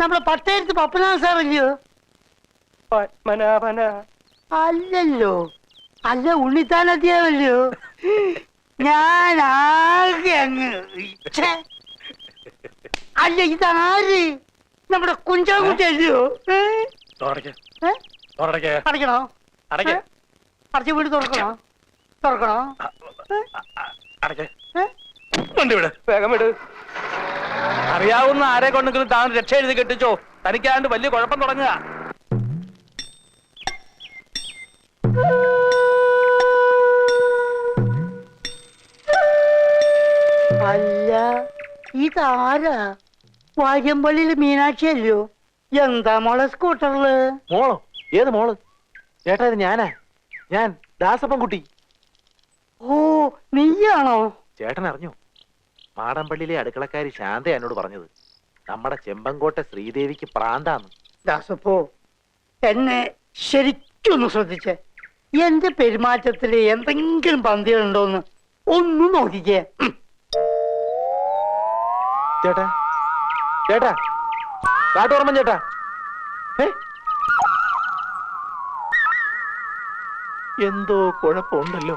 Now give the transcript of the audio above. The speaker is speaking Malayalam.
നമ്മുടെ പട്ടയത്ത് പപ്പനാഥ സാറല്ലയോ പത്മനാഭന. അല്ലല്ലോ. അല്ല ഉണ്ണിത്താൻ അധ്യാപല്ലോ ഞാൻ ആകെ അങ്ങ് ഛെ. അല്ല ഇതാര്? നമ്മുടെ കുഞ്ചാകുട്ടിയല്ലയോ ഏ? തുറക്ക്. ഏ? തുറക്ക്. അടയ്ക്കണോ? അടയ്ക്ക്. ഏ? അടച്ച വീട് തുറക്കണോ? തുറക്കണോ? അടയ്ക്ക്. ഏ? വണ്ടി വിട്. വേഗം വിട്. അറിയാവുന്ന ആരെ കൊണ്ടെങ്കിലും താൻ രക്ഷ എഴുതി കെട്ടിച്ചോ? തനിക്കാണ്ട് വലിയ കുഴപ്പം തുടങ്ങുക. അല്ല ഇതാരാ? വാര്യമ്പള്ളിയിൽ മീനാക്ഷി അല്ലയോ? എന്താ മോളെ സ്കൂട്ടറിൽ? മോളോ? ഏത് മോൾ? ചേട്ടാ ഇത് ഞാനാ. ഞാൻ ദാസപ്പൻകുട്ടി. ഓ നീയാണോ? ചേട്ടൻ അറിഞ്ഞു മാടമ്പള്ളിയിലെ അടുക്കളക്കാരി ശാന്ത എന്നോട് പറഞ്ഞത്. നമ്മുടെ ചെമ്പങ്കോട്ടെ ശ്രീദേവിക്ക് പ്രാന്താന്ന്. ദാസപ്പോ എന്നെ ശരിക്കൊന്ന് ശ്രദ്ധിച്ചേ. എന്റെ പെരുമാറ്റത്തിൽ എന്തെങ്കിലും പന്തികളുണ്ടോന്ന് ഒന്ന് നോക്കിക്കേ. ചേട്ടാ ചേട്ടാ കാട്ടോർമ്മൻ ചേട്ടാ? എന്തോ കുഴപ്പമുണ്ടല്ലോ.